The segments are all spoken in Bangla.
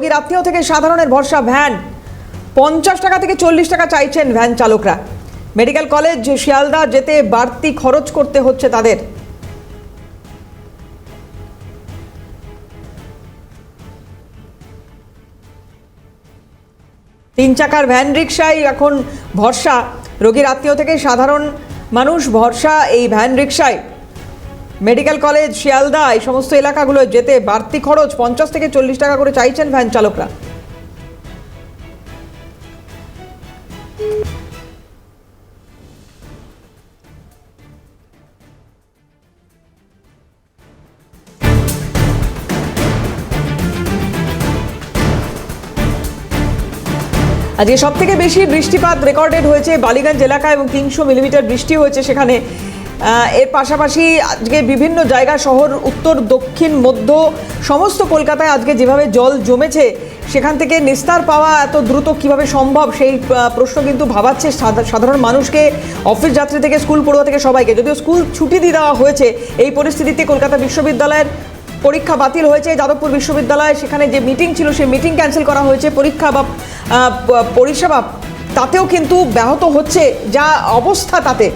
রোগীর আত্মীয় থেকে সাধারণের ভরসা ভ্যান। পঞ্চাশ টাকা থেকে চল্লিশ টাকা চাইছেন ভ্যান চালকরা। মেডিকেল কলেজ শিয়ালদা যেতে বাড়তি খরচ করতে হচ্ছে তাদের। তিন চাকার ভ্যান রিক্সায় এখন ভরসা। রোগীর আত্মীয় থেকে সাধারণ মানুষ ভরসা এই ভ্যান রিক্সায় মেডিকেল কলেজ, শিয়ালদা, এই সমস্ত এলাকাগুলো যেতে বাড়তি খরচ পঞ্চাশ থেকে চল্লিশ টাকা করে চাইছেন ভ্যান চালকরা। আজকে সব থেকে বেশি বৃষ্টিপাত রেকর্ডেড হয়েছে বালিগঞ্জ এলাকা এবং তিনশো মিলিমিটার বৃষ্টি হয়েছে সেখানে। এর পাশাপাশি আজকে বিভিন্ন জায়গা, শহর, উত্তর, দক্ষিণ, মধ্য, সমস্ত কলকাতায় আজকে যেভাবে জল জমেছে, সেখান থেকে নিস্তার পাওয়া এত দ্রুত কীভাবে সম্ভব, সেই প্রশ্ন কিন্তু ভাবাচ্ছে সাধা- সাধারণ মানুষকে অফিস যাত্রী থেকে, স্কুল পড়ুয়া থেকে সবাইকে। যদিও স্কুল ছুটি দিয়ে দেওয়া হয়েছে, এই পরিস্থিতিতে কলকাতা বিশ্ববিদ্যালয়ের পরীক্ষা বাতিল হয়েছে। যাদবপুর বিশ্ববিদ্যালয়ে সেখানে যে মিটিং ছিল, সেই মিটিং ক্যান্সেল করা হয়েছে। পরীক্ষা বা পরিষেবা তাতেও কিন্তু ব্যাহত হচ্ছে। যা অবস্থা তাতে।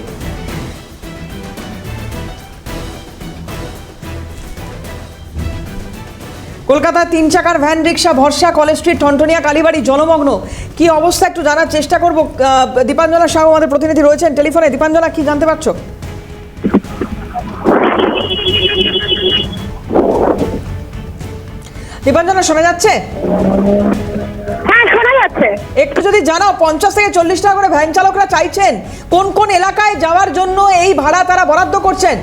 কলকাতার তিন চাকার ভ্যান রিক্সা ভরসা কলেজ স্ট্রিট টন্টনিয়া কালীবাড়ি জনমগ্ন কি অবস্থা একটু জানার চেষ্টা করব। আহ, দীপাঞ্জনা সাহু আমাদের প্রতিনিধি রয়েছেন টেলিফোনে। দীপাঞ্জনা কি জানতে পারছ? দীপাঞ্জনা শোনা যাচ্ছে? হ্যাঁ শোনা যাচ্ছে। একটু যদি জানাও পঞ্চাশ থেকে চল্লিশ টাকা করে ভ্যান চালকরা চাইছেন কোন কোন এলাকায় যাওয়ার জন্য এই ভাড়া তারা বরাদ্দ করছেন?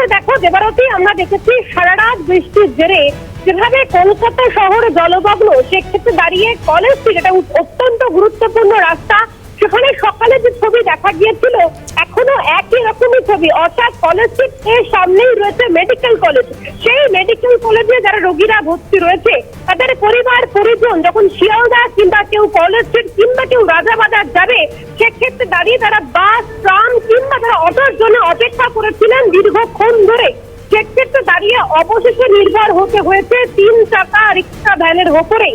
একেবারে দেখো দেবারতী আমরা দেখেছি সারা রাত বৃষ্টির জেরে যেভাবে কলকাতা শহর জলমগ্ন সেক্ষেত্রে দাঁড়িয়ে কলেজ স্ট্রিট এটা অত্যন্ত গুরুত্বপূর্ণ রাস্তা। সেখানে সকালে যে ছবি দেখা গিয়েছিল, এখনও একই রকমই ছবি। অর্থাৎ কলেজ স্ট্রিট এর সামনেই রয়েছে মেডিকেল কলেজ সেই মেডিকেল কলেজে যারা রোগীরা ভর্তি রয়েছে, তাদের পরিবার, পরিজন যখন শিয়ালদা কিংবা কেউ কলেজ স্ট্রিট কিংবা কেউ রাজাবাজার যাবে সেক্ষেত্রে দাঁড়িয়ে তারা বাস, ট্রাম কিংবা তারা অটোর জন্য অপেক্ষা করেছিলেন দীর্ঘক্ষণ ধরে। সেক্ষেত্রে দাঁড়িয়ে অবশেষে নির্ভর হতে হয়েছে তিন চাকা রিক্সা ভ্যানের ওপরে।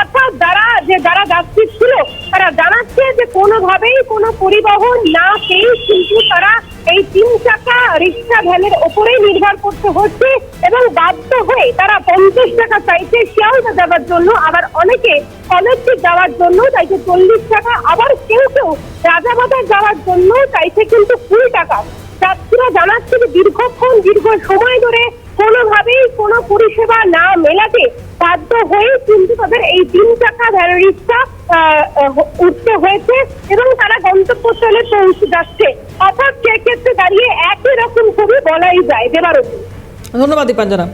অর্থাৎ যারা, যে যারা যাত্রী ছিল, তারা জানাচ্ছে যে কোনোভাবেই কোনো পরিবহন না পেয়ে কিন্তু তারা এই তিন চাকা রিক্সা ভ্যানের ওপরেই নির্ভর করতে হচ্ছে এবং বাধ্য হয়ে তারা পঞ্চাশ টাকা চাইছে শিয়ালদা যাওয়ার জন্য। আবার অনেকে কলেজে যাওয়ার জন্য চাইছে চল্লিশ টাকা আবার কেউ কেউ রাজাবাজার যাওয়ার জন্য চাইছে কিন্তু কুড়ি টাকা। যাত্রীরা জানাচ্ছে যে দীর্ঘক্ষণ দীর্ঘ সময় ধরে কোনোভাবেই কোনো পরিষেবা না মেলাতে বাধ্য হয়ে কিন্তু তাদের এই তিন টাকা আহ, উঠতে হয়েছে এবং তারা গন্তব্যস্থলে পৌঁছে যাচ্ছে। অর্থাৎ সেক্ষেত্রে দাঁড়িয়ে একই রকম ছবি বলাই যায়। দেবারতী ধন্যবাদ দীপাঞ্জনা।